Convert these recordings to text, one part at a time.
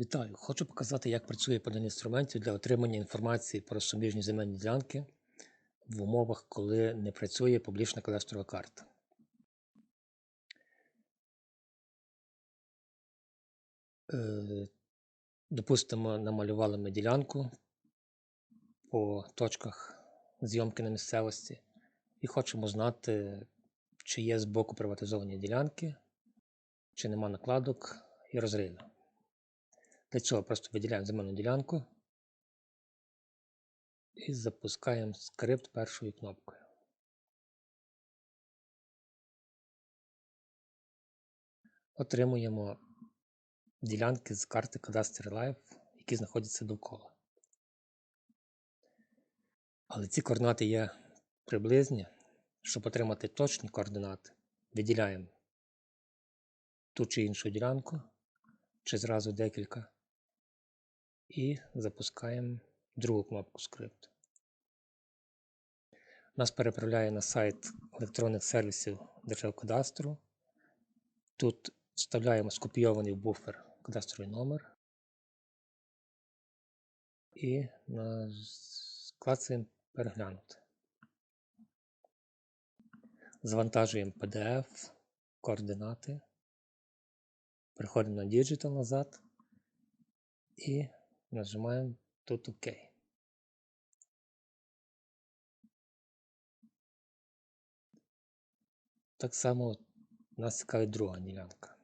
Вітаю! Хочу показати, як працює панель інструментів для отримання інформації про суміжні земельні ділянки в умовах, коли не працює публічна кадастрова карта. Е, Допустимо, намалювали ми ділянку по точках зйомки на місцевості і хочемо знати, чи є з боку приватизовані ділянки, чи нема накладок і розривів. Для цього просто виділяємо земельну ділянку і запускаємо скрипт першою кнопкою. Отримуємо ділянки з карти Cadastry Live, які знаходяться довкола. Але ці координати є приблизні. Щоб отримати точні координати, виділяємо ту чи іншу ділянку, чи зразу декілька, і запускаємо другу кнопку скрипту. Нас переправляє на сайт електронних сервісів Державкадастру. Тут вставляємо скопійований в буфер кадастровий номер і клацаємо переглянути. Завантажуємо PDF, координати, переходимо на Digital назад і нажимаємо тут ОК. Так само нас цікавить друга ділянка.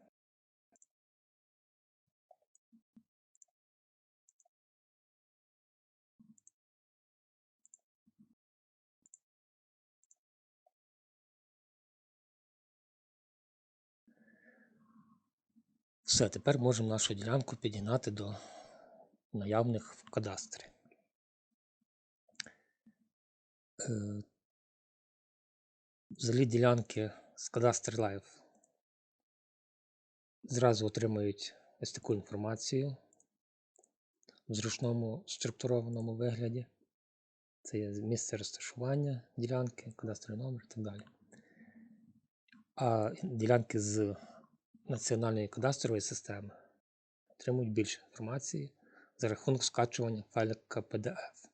Все, тепер можемо нашу ділянку підігнати до наявних в кадастрі. Взагалі ділянки з Cadastry Live зразу отримують ось таку інформацію в зручному структурованому вигляді. Це є місце розташування ділянки, кадастровий номер і так далі. А ділянки з національної кадастрової системи отримують більше інформації за рахунок скачування файлика PDF.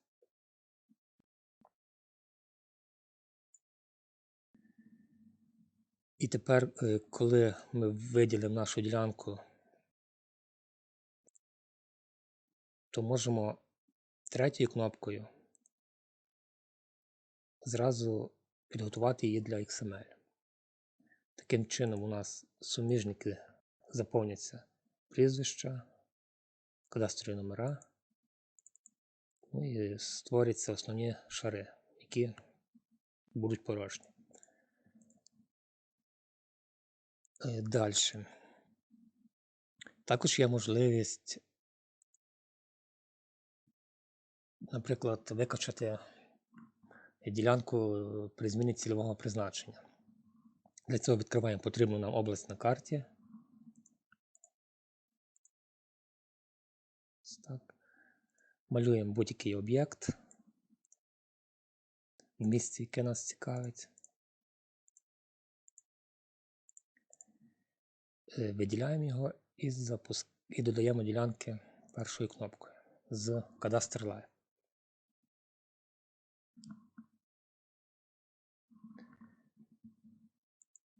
І тепер, е, коли ми виділимо нашу ділянку, то можемо третьою кнопкою зразу підготувати її для XML. Таким чином, у нас суміжники заповняться прізвища, кадастрові номера, ну і створяться основні шари, які будуть порожні. Е, Далі. Також є можливість, наприклад, викачати ділянку при зміні цільового призначення. Для цього відкриваємо потрібну нам область на карті. Так. Малюємо будь-який об'єкт в місці, яке нас цікавить. Е, виділяємо його і запуск... і додаємо ділянки першою кнопкою з Cadastr Live.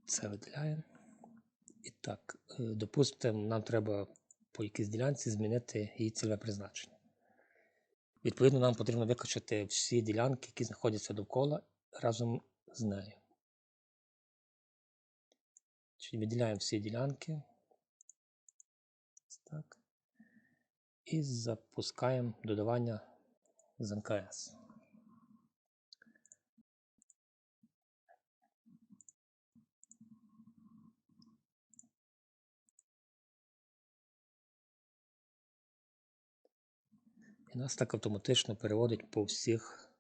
Це виділяємо. І так, е, допустимо, нам треба по якійсь ділянці змінити її цільове призначення. Відповідно, нам потрібно викачати всі ділянки, які знаходяться довкола разом з нею. Виділяємо всі ділянки. Так. І запускаємо додавання з НКС. І нас так автоматично переводить по всіх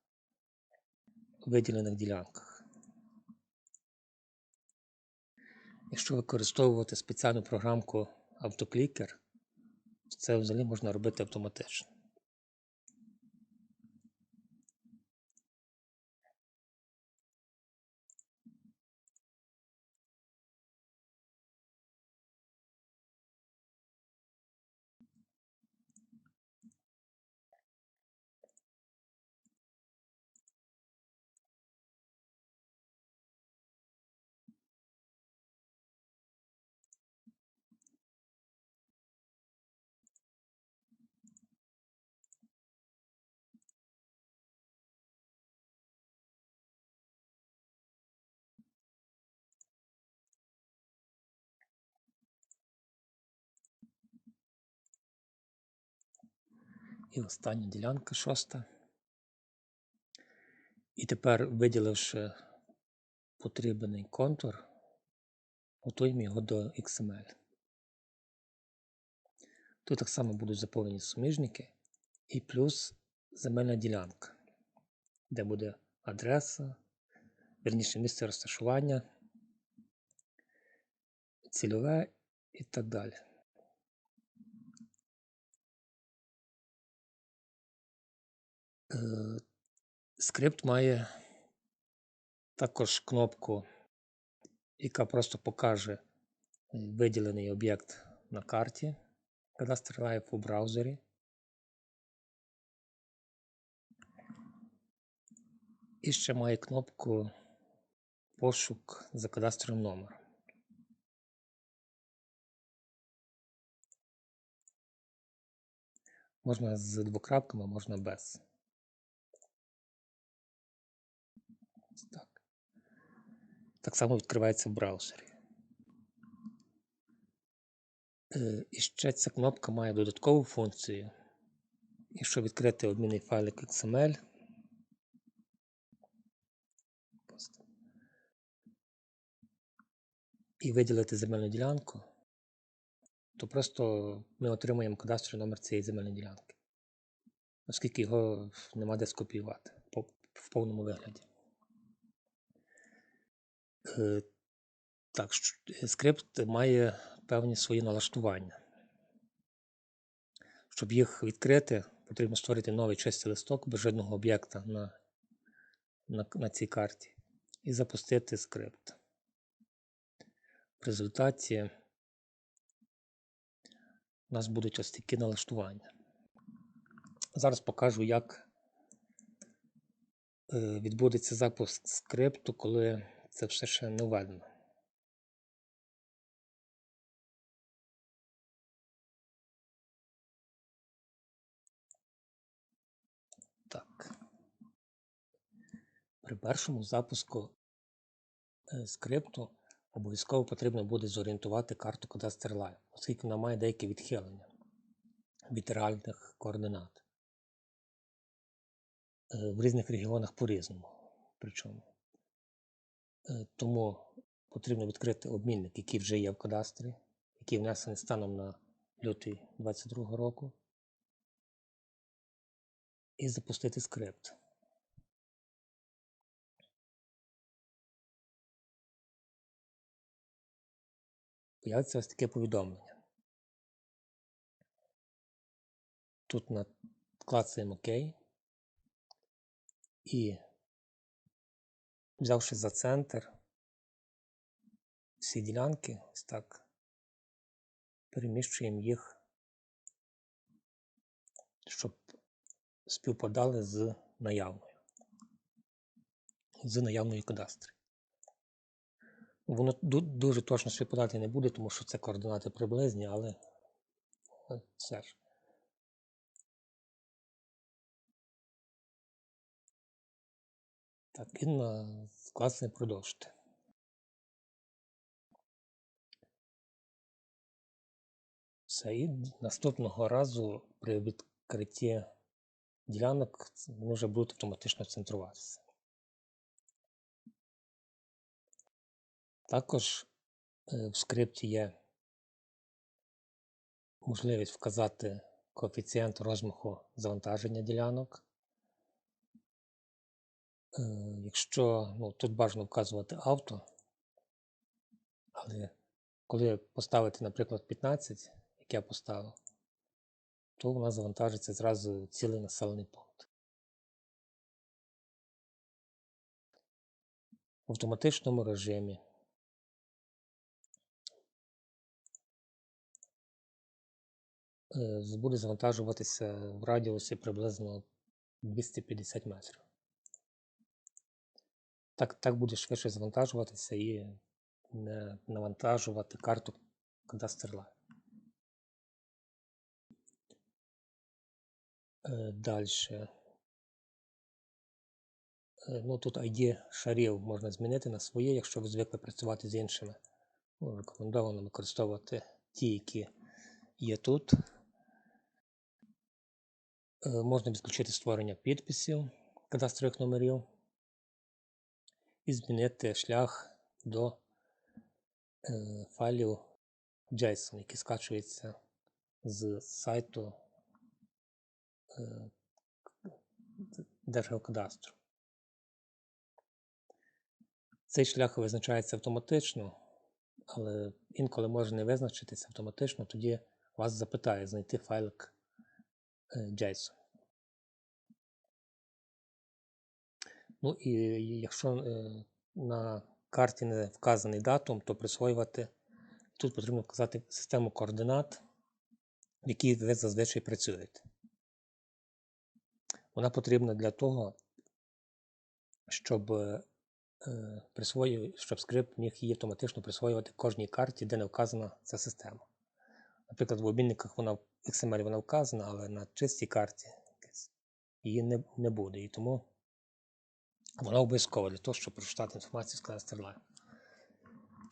виділених ділянках. Якщо використовувати спеціальну програмку автоклікер, це взагалі можна робити автоматично. І остання ділянка шоста. І тепер, виділивши потрібний контур, готуємо його до XML. Тут так само будуть заповнені суміжники і плюс земельна ділянка, де буде адреса, верніше місце розташування, цільове і так далі. Скрипт має також кнопку, яка просто покаже виділений об'єкт на карті Cadastr Live у браузері. І ще має кнопку пошук за кадастровим номером. Можна з двокрапками, можна без. Ось Так. Так само відкривається в браузері. Е, І ще ця кнопка має додаткову функцію. Якщо відкрити обмінний файлик XML, і виділити земельну ділянку, то просто ми отримаємо кадастровий номер цієї земельної ділянки, оскільки його нема де скопіювати в повному вигляді. Е, Так, щ- скрипт має певні свої налаштування. Щоб їх відкрити, потрібно створити новий чистий листок без жодного об'єкта на, на, на цій карті і запустити скрипт. В результаті у нас будуть ось такі налаштування. Зараз покажу, як е, відбудеться запуск скрипту, коли це все ще не введено. Так. При першому запуску е, скрипту обов'язково потрібно буде зорієнтувати карту Live, оскільки вона має деякі відхилення від реальних координат. Е, В різних регіонах по-різному. Причому. Е, Тому потрібно відкрити обмінник, який вже є в кадастрі, який внесений станом на лютий 2022 року, і запустити скрипт. Появиться ось таке повідомлення. Тут на клацаємо ОК і взявши за центр всі ділянки, ось так, переміщуємо їх, щоб співпадали з наявною, з наявною кадастрі. Воно дуже точно співпадати не буде, тому що це координати приблизні, але все ж. Так, і на продовжити. Все, і наступного разу при відкритті ділянок вони вже будуть автоматично центруватися. Також е, в скрипті є можливість вказати коефіцієнт розмаху завантаження ділянок. Е, Якщо ну, тут бажано вказувати авто, але коли поставити, наприклад, 15, як я поставив, то у нас завантажиться зразу цілий населений пункт. В автоматичному режимі е, буде завантажуватися в радіусі приблизно 250 метрів. Так, так буде швидше завантажуватися і не навантажувати карту Cadastre Далі. Ну, тут ID шарів можна змінити на своє, якщо ви звикли працювати з іншими. Ну, рекомендовано використовувати ті, які є тут. Е, Можна відключити створення підписів кадастрових номерів і змінити шлях до е, файлів JSON, які скачуються з сайту е, Держгеокадастру. Цей шлях визначається автоматично, але інколи може не визначитися автоматично, тоді вас запитає знайти файлик е, JSON. Ну і якщо е, на карті не вказаний датум, то присвоювати тут потрібно вказати систему координат, в якій ви зазвичай працюєте. Вона потрібна для того, щоб, е, щоб скрипт міг її автоматично присвоювати кожній карті, де не вказана ця система. Наприклад, в обмінниках вона в XML вона вказана, але на чистій карті її не, не буде. І тому вона обов'язкова для того, щоб прочитати інформацію з Live.